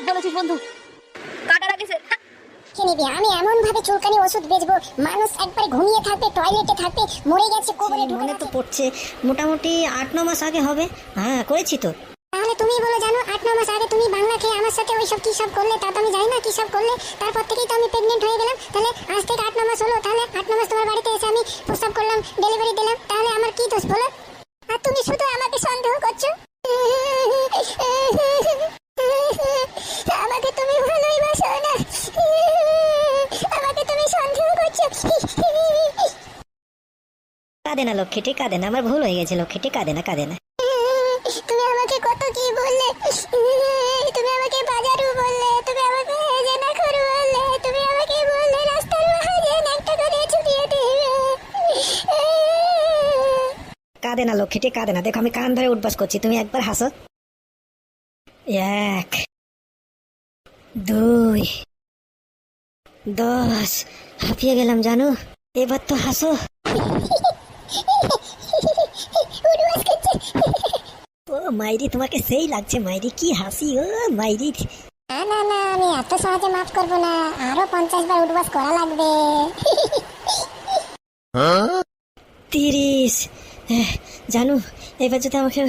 ঠিক বলেছিস বন্ধু। কাটা কি নিবি? আমি এমন ভাবে চুলকানি ওষুধ বেচবো মানুষ একবার ঘুমিয়ে থাকবে টয়লেটে থাকবে মরে গেছে কবরে ঢুকে মনে তো পড়ছে মোটামুটি আট ন মাস আগে হবে। হ্যাঁ করেছি তো। তাহলে তুমি বলো জানো আট ন মাস আগে তুমি বাংলা খেয়ে আমার সাথে ওই সব কি সব করলে তা তো আমি জানি না কি সব করলে তারপর থেকেই তো আমি প্রেগনেন্ট হয়ে গেলাম। তাহলে আজ থেকে আট ন মাস হলো তাহলে আট ন মাস তোমার বাড়িতে এসে আমি প্রস্তাব করলাম ডেলিভারি দিলাম তাহলে আমার কি দোষ বলো আর তুমি শুধু আমাকে সন্দেহ করছ আমাকে তুমি ভালোই বাসো না আমাকে তুমি সন্দেহ করছ কাঁদে না লক্ষ্মীটি কাঁদে না আমার ভুল হয়ে গেছে লক্ষ্মীটি কাঁদে না কাঁদে না তুমি আমাকে কত কি বললে? তুমি আমাকে বাজারু বললে তুমি আমাকে জেনা করু বললে তুমি আমাকে বললে রাস্তার মাঝে একটা করে ছুটিয়ে দিবে। কাঁদে না লক্ষ্মীটি কাঁদে না দেখো আমি কান ধরে উঠবাস করছি তুমি একবার হাসো। এক দুই দশ হাঁপিয়ে গেলাম জানো এবার তো হাসো। ও মাইরি তোমাকে সেই লাগছে মাইরি কি হাসি ও মাইরি। না না না আমি এত সহজে মাফ করব না। আরও পঞ্চাশ বার উঠবাস করা লাগবে। তিরিশ। জানু এবার যদি আমাকে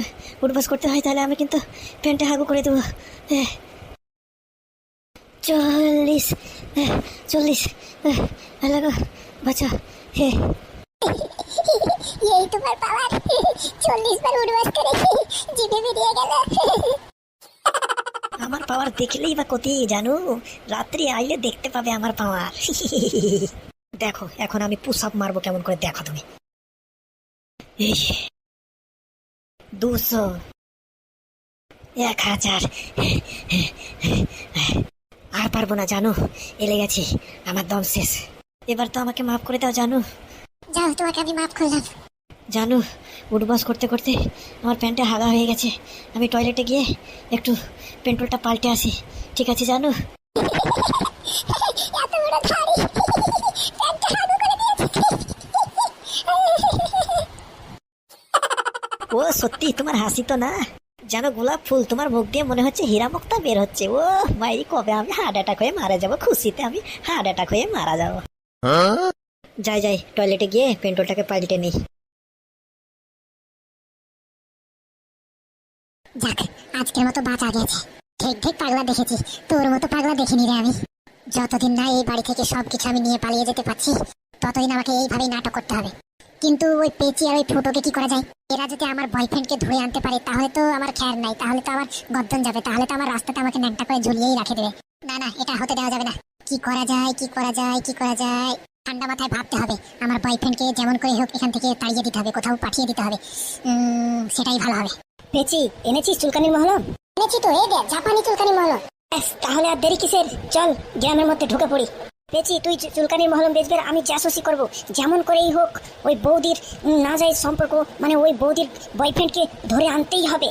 উঠবাস করতে হয় তাহলে আমি কিন্তু প্যান্টে হাগু করে দেবো। চল্লিশ। চল্লিশ। লাগো বাঁচা হে। এই তোমার পাওয়ার। চল্লিশ বার উঠবাস করে জিভে বেরিয়ে গেল। আমার পাওয়ার দেখলেই বা কতি জানু? রাত্রি আইলে দেখতে পাবে আমার পাওয়ার। দেখো এখন আমি পুশ আপ মারবো কেমন করে দেখো তুমি। দুশো। এক হাজার। আর পারব না জানো। এলে গেছি। আমার দম শেষ। এবার তো আমাকে মাফ করে দাও জানু। যাও তোমাকে আমি মাফ করলাম। জানু উঠবাস করতে করতে আমার প্যান্টে হাগা হয়ে গেছে। আমি টয়লেটে গিয়ে একটু পেন্ট্রোলটা পাল্টে আসি। ঠিক আছে জানু? ও সত্যি তোমার হাসি তো না? জানো গোলাপ ফুল তোমার মুখ দিয়ে মনে হচ্ছে হীরা মুক্তা বের হচ্ছে। ও মাই কবে আমি হার্ট অ্যাটাক হয়ে মারা যাব? খুশিতে আমি হার্ট অ্যাটাক হয়ে মারা যাব। যাই যাই টয়লেটে গিয়ে পেন্ট্রোলটাকে পাল্টে নিই। যাক, আজকের মতো বাঁচা গেছে। ঠিক ঠিক পাগলা দেখেছি তোর মতো পাগলা দেখিনি রে আমি। যতদিন না এই বাড়ি থেকে সবকিছু আমি নিয়ে পালিয়ে যেতে পারছি, ততদিন আমাকে এইভাবেই নাটক করতে হবে। কিন্তু ওই পেঁচি আর ওই ফুটোকে কি করা যায়? এরা যদি আমার বয়ফ্রেন্ডকে ধরে আনতে পারে, তাহলে তো আমার খেয়ার নাই, তাহলে তো আমার গদ্দন যাবে, তাহলে তো আমার রাস্তাতে আমাকে ন্যাংটা করে ঝুলিয়েই রাখে দেবে। না না, এটা হতে দেওয়া যাবে না। কি করা যায়, কি করা যায়, কি করা যায়, ঠান্ডা মাথায় ভাবতে হবে। আমার বয়ফ্রেন্ডকে যেমন করে হোক, এখান থেকে তাড়িয়ে দিতে হবে, কোথাও পাঠিয়ে দিতে হবে। সেটাই ভালো হবে। পেঁচি, এনেছিস চুলকানির মহলম? এনেছি তো, এই দেখ, জাপানি চুলকানি মহল তাহলে আর দেরি কিসের? চল, গ্রামের মধ্যে ঢুকে পড়ি। পেছি তুই চুলকানির মহলম বেচবে আমি আমি জাসুসি করব, যেমন করেই হোক, ওই বৌদির না যায় সম্পর্ক মানে ওই বৌদির বয়ফ্রেন্ডকে ধরে আনতেই হবে।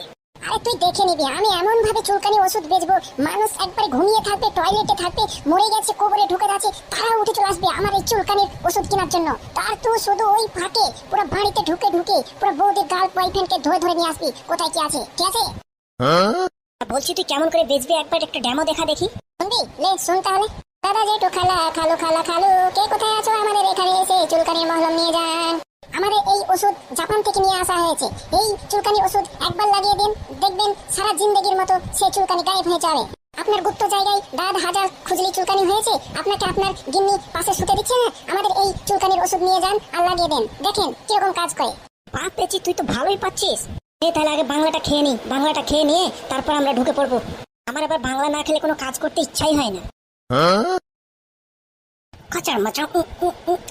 আরে তুই দেখে নিবি আমি এমন ভাবে চুলকানি ওষুধ বেচবো মানুষ একবার ঘুমিয়ে থাকবে টয়লেটে থাকবে মরে গেছে কবরে ঢুকে আছে তারা উঠে চলে আসবে আমার এই চুলকানির ওষুধ কেনার জন্য। তার তুই শুধু ওই ফাঁকে পুরো বাড়িতে ঢুকে ঢুকে পুরো বৌদির গার্ল বয়ফ্রেন্ডকে ধরে ধরে নিয়ে আসবি। কোথায় কি আছে? ঠিক আছে? বলছি তুই কেমন করে বেচবি একবার একটা ডেমো দেখা দেখি। শুনবি? লে শুন তাহলে। দাদা জেঠু খালা খালু খালা খালু কে কোথায় আছো? আমাদের এখানে এসে চুলকানির মহলম নিয়ে যান। আমাদের এই ওষুধ জাপান থেকে নিয়ে আসা হয়েছে। এই চুলকানি ওষুধ একবার লাগিয়ে দিন দেখবেন সারা জিন্দগির মতো সে চুলকানি গায়েব হয়ে যাবে। আপনার গুপ্ত জায়গায় দাঁত হাজার খুজলি চুলকানি হয়েছে আপনাকে আপনার গিন্নি পাশে শুতে দিচ্ছে না? আমাদের এই চুলকানির ওষুধ নিয়ে যান আর লাগিয়ে দেন। দেখেন কীরকম কাজ করে। পা পেঁচি তুই তো ভালোই পাচ্ছিস। এ তাহলে আগে বাংলাটা খেয়ে নি বাংলাটা খেয়ে নিয়ে তারপর আমরা ঢুকে পড়ব। আমার আবার বাংলা না খেলে কোনো কাজ করতে ইচ্ছাই হয় না। কচার মাচা উ, উ, উ,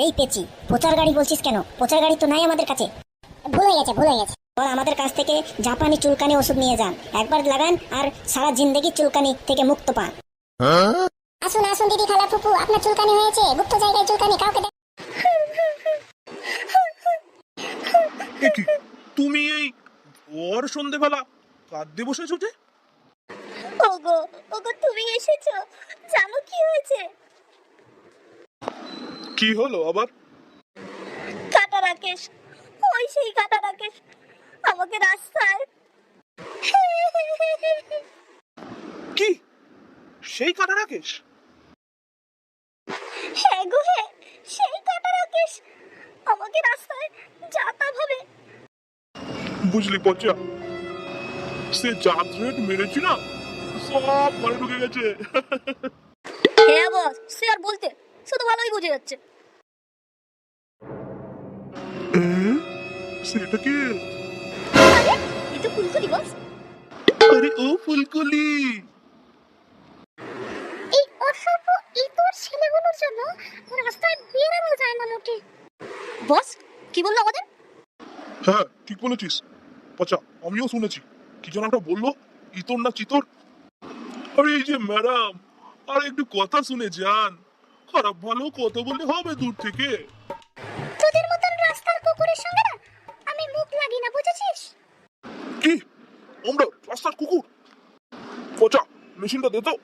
এই পেঁচি প্রচার গাড়ি বলছিস কেন? প্রচার গাড়ি তো নাই আমাদের কাছে। ভুল হয়ে গেছে ভুল হয়ে গেছে। বল আমাদের কাছ থেকে জাপানি চুলকানি ওষুধ নিয়ে যান। একবার লাগান আর সারা জিন্দগি চুলকানি থেকে মুক্ত পান। আসুন আসুন দিদি খালা ফুপু আপনার চুলকানি হয়েছে। গুপ্ত জায়গায় চুলকানি কাউকে দেখ- কি? তুমি এই ভর সন্ধেবেলা কাঁদতে বসেছো যে? ওগো ওগো তুমি এসেছ। জানো কি হয়েছে? কি হলো আবার কাটা রাকেশ ওই সেই কাটা রাকেশ আমাকে রাস্তায় কি? সেই কাটা রাকেশ? হ্যাঁ গো হ্যাঁ সেই কাটা রাকেশ আমাকে রাস্তায় যাতা ভাবে। বুঝলি পচা সে জাত রেট মেরেছি না সব ঘরে ঢুকে গেছে। হ্যাঁ বস সে আর বলতে সে তো ভালোই বুঝে যাচ্ছে? সেটা কি আরে এ তো ফুলকুলি বস। আরে ও ফুলকলি এই অসভ্য ইতর ছেলেগুলোর জন্য রাস্তায় বেরানো যায় না মোটে। বস কি বলল আমাদের? হ্যাঁ ঠিক বলেছিস। পচা আমিও শুনেছি। কি যেন একটা বলল ইতর না চিতর? আরে এই যে ম্যাডাম আর একটু কথা শুনে যান। খারাপ ভালো কথা বললে হবে দূর থেকে। আমরা রাস্তার কুকুর পচা মেশিনটা দে তো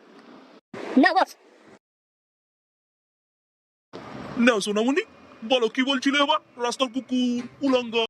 না বস না সোনামণি বলো কি বলছিলে এবার রাস্তার কুকুর উলঙ্গ